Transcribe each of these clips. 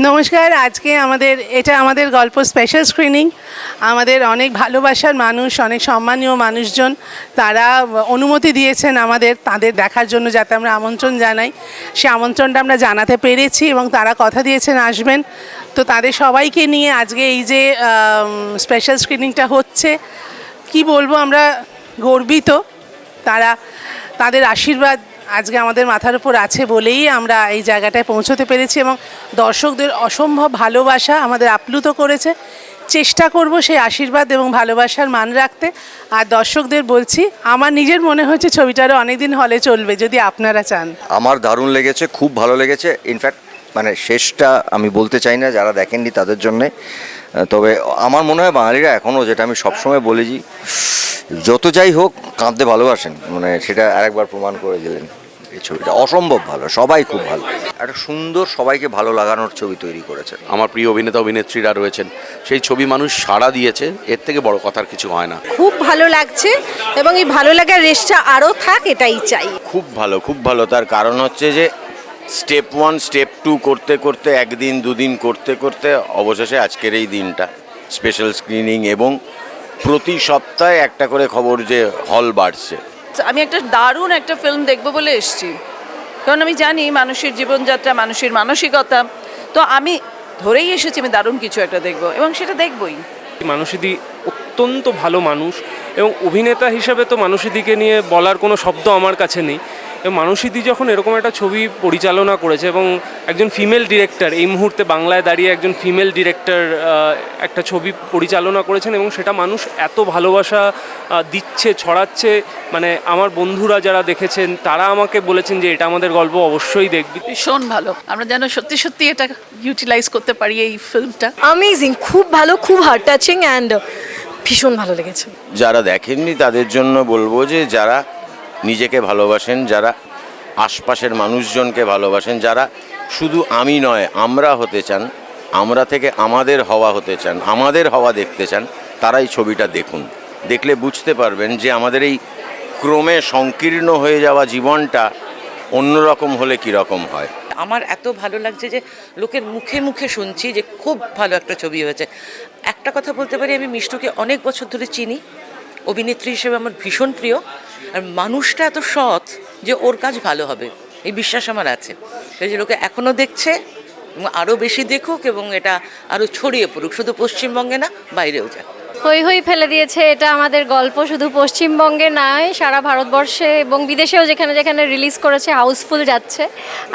নমস্কার, আজকে আমাদের, এটা আমাদের গল্প স্পেশাল স্ক্রিনিং আমাদের অনেক ভালোবাসার মানুষ, অনেক সম্মানীয় মানুষজন, তারা অনুমতি দিয়েছেন আমাদের, তাদের দেখার জন্য যাতে আমরা আমন্ত্রণ জানাই। সে আমন্ত্রণটা আমরা জানাতে পেরেছি এবং তারা কথা দিয়েছেন, আসবেন। তো তাদের সবাইকে নিয়ে আজকে এই যে স্পেশাল স্ক্রিনিংটা হচ্ছে, কি বলব আমরা, গর্বিত। তারা, তাদের আশীর্বাদ আজকে আমাদের মাথার উপর আছে বলেই আমরা এই জায়গাটায় পৌঁছতে পেরেছি এবং দর্শকদের অসম্ভব ভালোবাসা আমাদের আপ্লুত করেছে। চেষ্টা করব সেই আশীর্বাদ এবং ভালোবাসার মান রাখতে। আর দর্শকদের বলছি, আমার নিজের মনে হচ্ছে ছবিটারও অনেকদিন হলে চলবে, যদি আপনারা চান। আমার দারুণ লেগেছে, খুব ভালো লেগেছে। ইনফ্যাক্ট মানে শেষটা আমি বলতে চাই না, যারা দেখেননি তাদের জন্যে। তবে আমার মনে হয় বাঙালিরা এখনও যেটা আমি সবসময় বলেছি যত যাই হোক কাঁদতে ভালোবাসেন। মানে সেটা আরেকবার প্রমাণ করে দিলেন। এই ছবিটা। অসম্ভব ভালো সবাই খুব ভালো। একটা সুন্দর সবাইকে ভালো লাগানোর ছবি তৈরি করেছে। আমার প্রিয় অভিনেতা অভিনেত্রীরা রয়েছেন। সেই ছবি মানুষ সাড়া দিয়েছে এর থেকে বড় কথার কিছু হয় না। খুব ভালো লাগছে এবং এই ভালো লাগার রেসটা আরও থাক এটাই চাই। খুব ভালো খুব ভালো। তার কারণ হচ্ছে যে স্টেপ ওয়ান স্টেপ টু করতে করতে একদিন দুদিন করতে করতে অবশেষে আজকের এই দিনটা। স্পেশাল স্ক্রিনিং এবং প্রতি সপ্তাহে একটা করে খবর যে হল বাড়ছে। আমি একটা দারুণ একটা ফিল্ম দেখব বলে এসছি। কারণ আমি জানি মানুষের জীবনযাত্রা, মানুষের মানসিকতা। তো আমি ধরেই এসেছি আমি দারুণ কিছু একটা দেখব এবং সেটা দেখবই। মানুষিদি অত্যন্ত ভালো মানুষ এবং অভিনেতা হিসাবে তো মানুষিদিকে নিয়ে বলার কোনো শব্দ আমার কাছে নেই। এবং মানুষিদি যখন এরকম একটা ছবি পরিচালনা করেছে এবং একজন ফিমেল ডিরেক্টর এই মুহূর্তে বাংলায় দাঁড়িয়ে একজন ফিমেল ডিরেক্টর একটা ছবি পরিচালনা করেছেন এবং সেটা মানুষ এত ভালোবাসা দিচ্ছে ছড়াচ্ছে। মানে আমার বন্ধুরা যারা দেখেছেন তারা আমাকে বলেছেন যে এটা আমাদের গল্প অবশ্যই দেখবি। ভীষণ ভালো। আমরা যেন সত্যি সত্যি এটা ইউটিলাইজ করতে পারি এই ফিল্মটা অ্যামেজিং খুব ভালো খুব হার্ট টাচিং অ্যান্ড ভীষণ ভালো লেগেছে। যারা দেখেননি তাদের জন্য বলব যে যারা নিজেকে ভালোবাসেন, যারা আশপাশের মানুষজনকে ভালোবাসেন, যারা শুধু আমি নয়, আমরা হতে চান, আমরা থেকে আমাদের হওয়া হতে চান, আমাদের হওয়া দেখতে চান, তারাই ছবিটা দেখুন। দেখলে বুঝতে পারবেন যে আমাদের এই ক্রমে সংকীর্ণ হয়ে যাওয়া জীবনটা অন্যরকম হলে কীরকম হয়। আমার এত ভালো লাগছে যে লোকের মুখে মুখে শুনছি যে খুব ভালো একটা ছবি হয়েছে। একটা কথা বলতে পারি, আমি মিষ্টুকে অনেক বছর ধরে চিনি। অভিনেত্রী হিসেবে আমার ভীষণ প্রিয়। মানুষটা এত সৎ যে ওর কাজ ভালো হবে, এই বিশ্বাস আমার আছে। যে লোকে এখনও দেখছে এবং আরও বেশি দেখুক এবং এটা আরও ছড়িয়ে পড়ুক, শুধু পশ্চিমবঙ্গে না, বাইরেও যাক। হই হই ফেলে দিয়েছে এটা আমাদের গল্প, শুধু পশ্চিমবঙ্গে নয়, সারা ভারতবর্ষে এবং বিদেশেও যেখানে যেখানে রিলিজ করেছে হাউসফুল যাচ্ছে।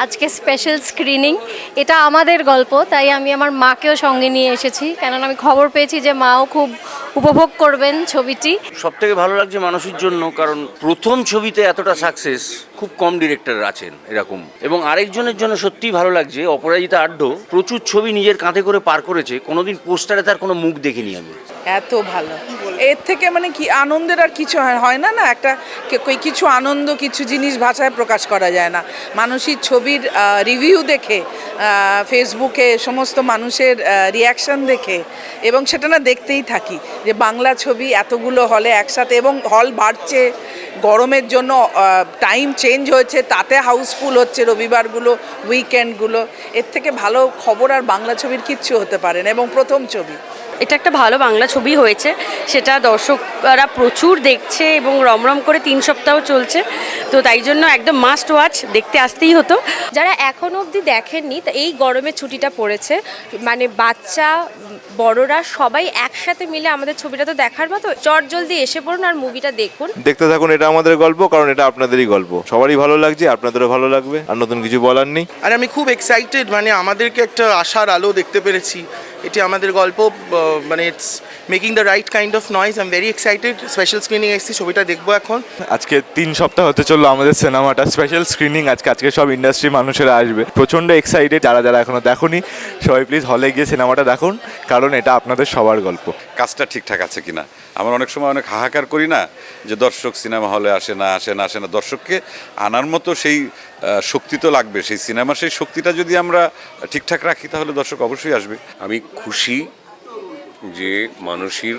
আজকে স্পেশাল স্ক্রিনিং এটা আমাদের গল্প, তাই আমি আমার মাকেও সঙ্গে নিয়ে এসেছি। কেননা আমি খবর পেয়েছি যে মাও খুব উপভোগ করবেন ছবিটি। সব থেকে ভালো লাগছে মানুষের জন্য কারণ প্রথম ছবিতে এতটা সাকসেস খুব কম ডিরেক্টর আছেন এরকম। এবং আরেকজনের জন্য সত্যিই ভালো লাগছে অপরাজিতা আড্ড প্রচুর ছবি নিজের কাঁধে করে পার করেছে কোনোদিন পোস্টারে তার কোনো মুখ দেখিনি আমি। এত ভালো। এর থেকে মানে কি আনন্দের আর কিছু হয়- না না? একটা কিছু আনন্দ, কিছু জিনিস ভাষায় প্রকাশ করা যায় না। মানুষের ছবির রিভিউ দেখে ফেসবুকে সমস্ত মানুষের রিয়াকশন দেখে। এবং সেটা না দেখতেই থাকি যে বাংলা ছবি এতগুলো হলে একসাথে এবং হল বাড়ছে, গরমের জন্য টাইম চেঞ্জ হয়েছে, তাতে হাউসফুল হচ্ছে রবিবারগুলো উইকেন্ডগুলো এর থেকে ভালো খবর আর বাংলা ছবির কিচ্ছু হতে পারে না এবং প্রথম ছবি। এটা একটা ভালো বাংলা ছবি হয়েছে। সেটা দর্শকরা প্রচুর দেখছে এবং রমরম করে তিন সপ্তাহ চলছে। তো তাই জন্য একদম মাস্ট ওয়াচ দেখতে আসতেই হতো। যারা এখনও অবধি দেখেননি তা এই গরমের ছুটিটা পড়েছে। মানে বাচ্চা বড়রা সবাই একসাথে মিলে আমাদের ছবিটা তো দেখার মতো। চট জলদি এসে পড়ুন আর মুভিটা দেখুন। দেখতে থাকুন এটা আমাদের গল্প কারণ এটা আপনাদেরই গল্প। সবারই ভালো লাগছে আপনাদেরও ভালো লাগবে আর নতুন কিছু বলার নেই। আর আমি খুব এক্সাইটেড মানে আমাদেরকে একটা আশার আলো দেখতে পেরেছি। এটি আমাদের গল্প মানে it's making the right kind of noise I am very excited special screening এসেছি ছবিটা দেখব এখন। আজকে তিন সপ্তাহ হতে চলল আমাদের সিনেমাটা। স্পেশাল স্ক্রিনিং আজকে আজকে সব ইন্ডাস্ট্রি মানুষেরা আসবে। প্রচণ্ড এক্সাইটেড যারা যারা এখনও দেখোনি সবাই প্লিজ হলে গিয়ে সিনেমাটা দেখুন কারণ এটা আপনাদের সবার গল্প। কাজটা ঠিকঠাক আছে কিনা? আমরা অনেক সময় অনেক হাহাকার করি না যে দর্শক সিনেমা হলে আসে না আসে না আসে না। দর্শককে আনার মতো সেই শক্তি তো লাগবে। সেই সিনেমার সেই শক্তিটা যদি আমরা ঠিকঠাক রাখি তাহলে দর্শক অবশ্যই আসবে। আমি খুশি যে মানুষের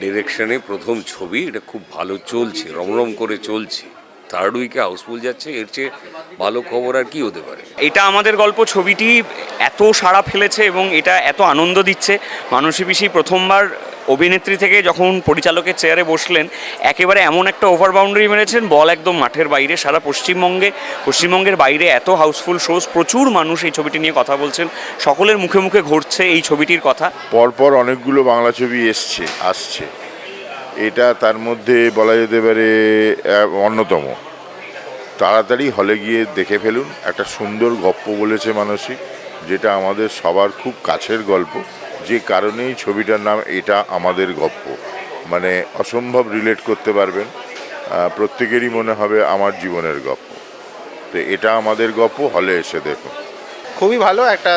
ডিরেকশনে প্রথম ছবি, এটা খুব ভালো চলছে, রমরম করে চলছে। থার্ড উইকে হাউসফুল যাচ্ছে, এর চেয়ে ভালো খবর আর কি হতে পারে? এটা আমাদের গল্প, ছবিটি এত সাড়া ফেলেছে এবং এটা এত আনন্দ দিচ্ছে। মানসী পিসি প্রথমবার অভিনেত্রী থেকে যখন পরিচালকের চেয়ারে বসলেন, একেবারে এমন একটা ওভার বাউন্ডারি মেরেছেন, বল একদম মাঠের বাইরে, সারা পশ্চিমবঙ্গে, পশ্চিমবঙ্গের বাইরে এত হাউসফুল শোজ প্রচুর মানুষ এই ছবিটি নিয়ে কথা বলছেন, সকলের মুখে মুখে ঘটছে এই ছবিটির কথা। পরপর অনেকগুলো বাংলা ছবি এসছে, আসছে। এটা তার মধ্যে বলা যেতে পারে অন্যতম। তাড়াতাড়ি হলে গিয়ে দেখে ফেলুন, একটা সুন্দর গপ্প বলেছে মানসিক যেটা আমাদের সবার খুব কাছের গল্প। যে কারণেই ছবিটার নাম এটা আমাদের গপ্প। মানে অসম্ভব রিলেট করতে পারবেন প্রত্যেকেরই মনে হবে আমার জীবনের গপ্প। তো এটা আমাদের গপ্প, হলে এসে দেখুন। খুবই ভালো একটা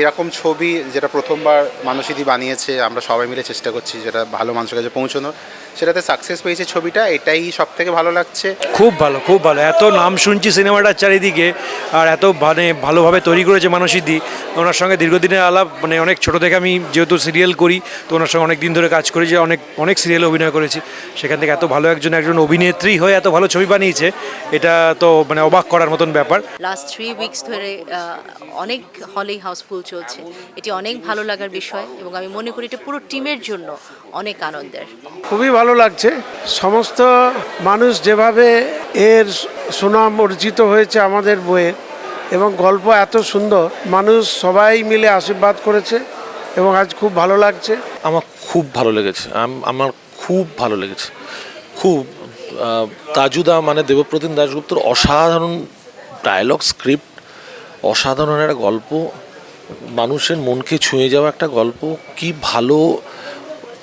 এরকম ছবি যেটা প্রথমবার মানুষইদি বানিয়েছে আমরা সবাই মিলে চেষ্টা করছি যেটা ভালো মানুষের কাছে পৌঁছানোর। সেটাতে সাকসেস পেয়েছে ছবিটা এটাই সব থেকে ভালো লাগছে। খুব ভালো খুব ভালো। এত নাম শুনছি সিনেমাটার চারিদিকে আর এত মানে ভালোভাবে তৈরি করেছে মানসিদি ওনার সঙ্গে দীর্ঘদিনের আলাপ মানে অনেক ছোট থেকে আমি যেহেতু সিরিয়াল করি তো ওনার সঙ্গে অনেক দিন ধরে কাজ করি যে অনেক অনেক সিরিয়ালে অভিনয় করেছি। সেখান থেকে এত ভালো একজন একজন অভিনেত্রী হয়ে এত ভালো ছবি বানিয়েছে এটা তো মানে অবাক করার মতন ব্যাপার। লাস্ট থ্রি উইকস ধরে অনেক হলেই হাউসফুল চলছে। এটি অনেক ভালো লাগার বিষয় এবং আমি মনে করি এটা পুরো টিমের জন্য অনেক আনন্দের। খুবই ভালো লাগছে। সমস্ত মানুষ যেভাবে এর সুনাম অর্জিত হয়েছে আমাদের বইয়ে এবং গল্প এত সুন্দর মানুষ সবাই মিলে আশীর্বাদ করেছে এবং আজ খুব ভালো লাগছে। আমার খুব ভালো লেগেছে। আমার খুব ভালো লেগেছে। খুব তাজুদা মানে দেবপ্রতিম দাশগুপ্তর অসাধারণ ডায়লগ স্ক্রিপ্ট অসাধারণ একটা গল্প। মানুষের মনকে ছুঁয়ে যাওয়া একটা গল্প, কি ভালো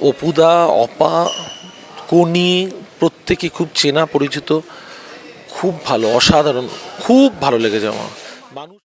অপুদা, অপা কোনি প্রত্যেকে খুব চেনা, পরিচিত, খুব ভালো, অসাধারণ, খুব ভালো লেগেছে আমার। মানুষ